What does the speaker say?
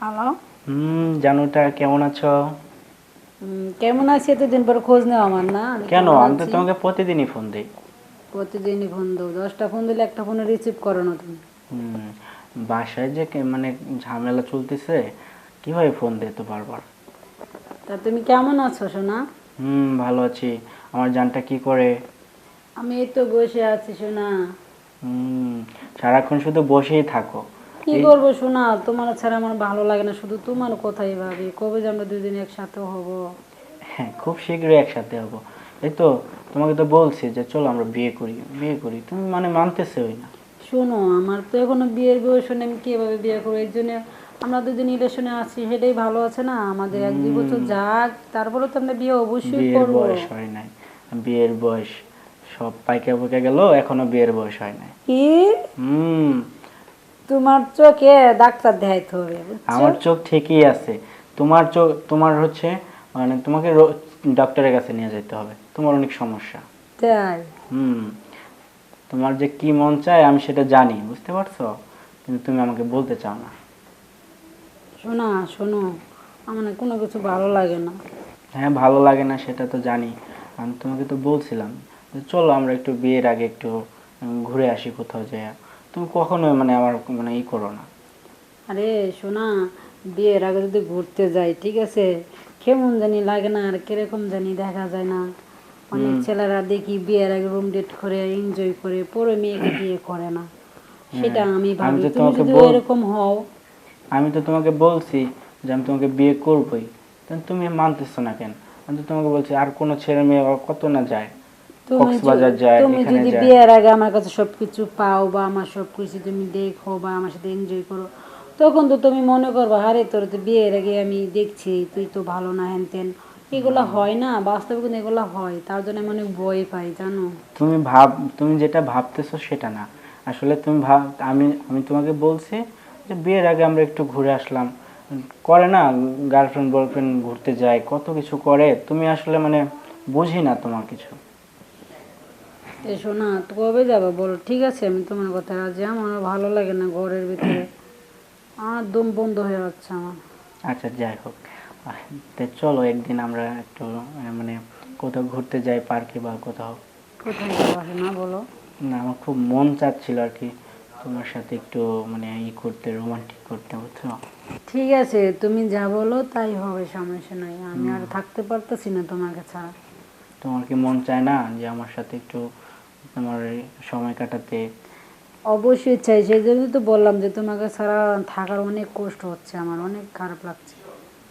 Hello হুম জানুটা কেমন আছো? কেমন আছি? এতদিন পর খোঁজ নেওয়া আমার না। কেন? আমি তো তোমাকে প্রতিদিনই ফোন দিই। প্রতিদিনই ফোন দাও দশটা ফোন দিলে একটা ফোনে রিসিভ করো না তুমি। হুম বাসায় যে মানে ঝামেলা চলতেছে কীভাবে ফোন দিই তো বারবার? তা তুমি কেমন আছো সোনা? হুম ভালো আছি। আমার জানটা কি করে? আমি এই তো বসে আছি সোনা। হুম সারাক্ষণ শুধু বসেই থাকো। কি করব সোনা তোমার ছাড়া আমার ভালো লাগে না। শুধু তোমার কথাই ভাবি। কবে যে আমরা দুদিন একসাথে হব? হ্যাঁ খুব শীঘ্রই একসাথে হব। এই তো তোমাকে তো বলছি যে চলো আমরা বিয়ে করি। বিয়ে করি। তুমি মানে মানতেছেই না। শোনো আমার তো এখনও বিয়ের বয়স হয়নি, আমি কীভাবে বিয়ে করব? এই জন্য আমরা দুদিন রিলেশনে আছি। সেটাই ভালো আছে না? আমাদের এক দুই বছর যাক তারপরে তো আমরা বিয়ে অবশ্যই বিয়ের করব। বয়স হয় নাই। বিয়ের বয়স সব পাইকা পাইকা গেল এখনও বিয়ের বয়স হয় নাই। কি? হুম। তোমার চোখে ডাক্তার দেখাইতে হবে আমার চোখ ঠিকই আছে। তোমার চোখ তোমার হচ্ছে মানে তোমাকে ডক্টরের কাছে নিয়ে যেতে হবে। তোমার অনেক সমস্যা। তাই? হুম। তোমার যে কি মন চায় আমি সেটা জানি বুঝতে পারছ? কিন্তু তুমি আমাকে বলতে চাও না। শোনা শোনো আমার কোনো কিছু ভালো লাগে না। হ্যাঁ ভালো লাগে না সেটা তো জানি। আমি তোমাকে তো বলছিলাম চলো আমরা একটু বিয়ের আগে একটু ঘুরে আসি কোথাও যাই তুমি কখনোই মানে আমার মানে ই করো না। আরে শোনা বিয়ের আগে যদি ঘুরতে যাই ঠিক আছে? কেমন জানি লাগে না আর কীরকম জানি দেখা যায় না। অনেক ছেলেরা দেখি বিয়ের আগে রুম ডেট করে এনজয় করে পরে মেয়েকে বিয়ে করে না। সেটা আমি হ্যাঁ, ভাবি। তুমি যদি এরকম হও। আমি তো তোমাকে বলছি যে আমি তোমাকে বিয়ে করবই। তুমি মানতেছো না কেন? আমি তো তোমাকে বলছি আর কোনো ছেলে মেয়ে কত না যায়। কক্সবাজার যদি- যায় তুমি যদি বিয়ের আগে আমার কাছে সবকিছু পাও বা আমার সবকিছু তুমি দেখো বা আমার সাথে এনজয় করো তখন তো তুমি মনে করবা আরে তোর তো বিয়ের আগে আমি দেখছি তুই তো ভালো না হ্যান তেন। এগুলা হয় না বাস্তবে কিন্তু এগুলা হয় তার জন্য আমি অনেক ভয় পাই জানো? তুমি ভাব তুমি যেটা ভাবতেছো সেটা না। আসলে তুমি ভাব আমি আমি তোমাকে বলছি যে বিয়ের আগে আমরা একটু ঘুরে আসলাম। করে না গার্লফ্রেন্ড বয়ফ্রেন্ড ঘুরতে যায় কত কিছু করে তুমি আসলে মানে বুঝি না তোমার কিছু। এসো না তো কবে যাবে বলো? ঠিক আছে আমি তোমার কথা রাজি। আমার ভালো লাগে না ঘরের ভিতরে। আমার দম বন্ধ হয়ে যাচ্ছে আমার। আচ্ছা যাই হোক। চলো একদিন আমরা একটু মানে কোথাও ঘুরতে যাই পার্কে বা কোথাও। কোথায় না বলো? না আমার খুব মন চাচ্ছিল আর কি তোমার সাথে একটু মানে ই করতে রোমান্টিক করতে বুঝছ? ঠিক আছে তুমি যা বলো তাই হবে সমস্যা নাই। আমি আর থাকতে পারতেছি না তোমাকে ছাড়া। তোমার কি মন চায় না যে আমার সাথে একটু তোমার সময় কাটাতে। অবশ্যই চাই, সেই জন্য তো বললাম যে তোমাকে ছাড়া থাকার অনেক কষ্ট হচ্ছে আমার, অনেক খারাপ লাগছে।